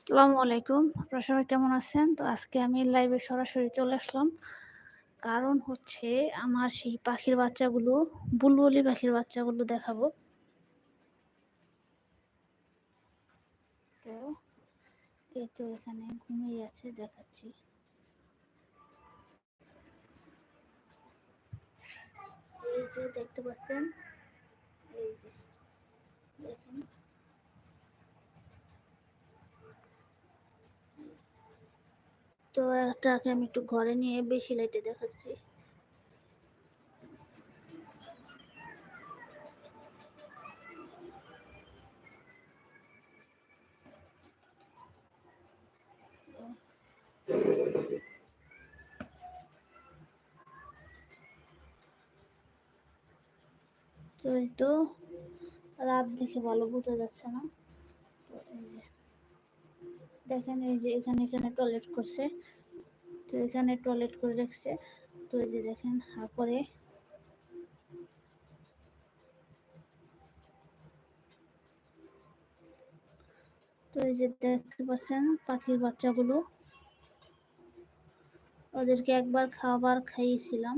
আসসালামু আলাইকুম। আপনারা সবাই কেমন আছেন? তো আজকে আমি লাইভে সরাসরি চলে আসলাম। কারণ হচ্ছে আমার সেই পাখির বাচ্চাগুলো, বুলবুলি পাখির বাচ্চাগুলো দেখাবো। তো এই তো এখানে ঘুমিয়ে আছে, দেখাচ্ছি। এই যে দেখতে পাচ্ছেন? এই যে দেখেন। তো একটাকে আমি একটু ঘরে নিয়ে বেশি লাইটে দেখাচ্ছি। তো এই তো, রাত দেখে ভালো বোঝা যাচ্ছে না। তো এই যে দেখেন, এই যে এখানে এখানে টয়লেট করছে। তো এখানে টয়লেট করে রাখছে। তো এই যে দেখেন, হা করে তো এই যে দেখতে পাচ্ছেন পাখির বাচ্চাগুলো। ওদেরকে একবার খাবার খাইয়েছিলাম।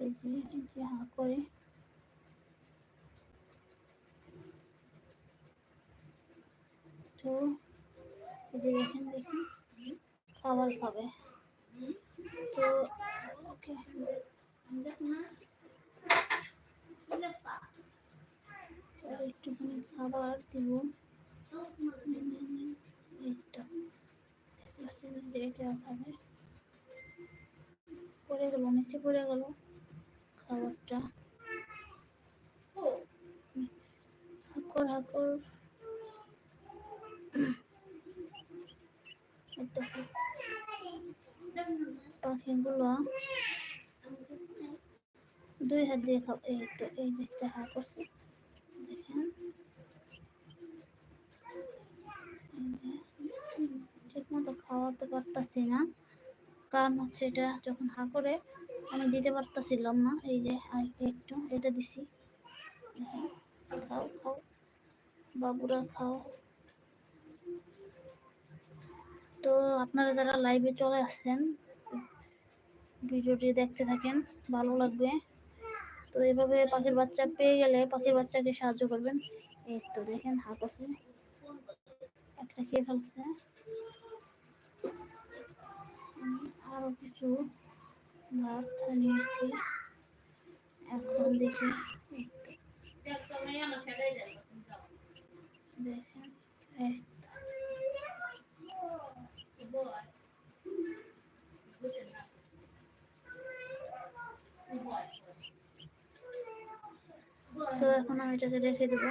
যে করে তো এই দেখেন দেখেন খাবার খাবে তো ওকে একটুখানি খাবার দিব। এইটা এটা খাবে পড়ে গেল নিচে পড়ে গেল খাবারটা। হাকর হাকর। পাখিগুলো দুই হাত দিয়ে খাও এই তো, এই যে হা করছে দেখেন। ঠিক মতো খাওয়াতে পারতাছি না। কারণ হচ্ছে এটা যখন হা করে আমি দিতে পারতাছিলাম না, এই যে একটু এটা দিছি। খাও খাও, বাবুরা খাও। তো আপনারা যারা লাইভে চলে আসছেন, ভিডিওটি দেখতে থাকেন, ভালো লাগবে। তো এভাবে পাখির বাচ্চা পেয়ে গেলে পাখির বাচ্চাকে সাহায্য করবেন। এই তো দেখেন, হাত আছে, একটা খেয়ে ফেলছে। করে নিয়েছি। এখন দেখি। তো এখন আমি এটাকে রেখে দেবো।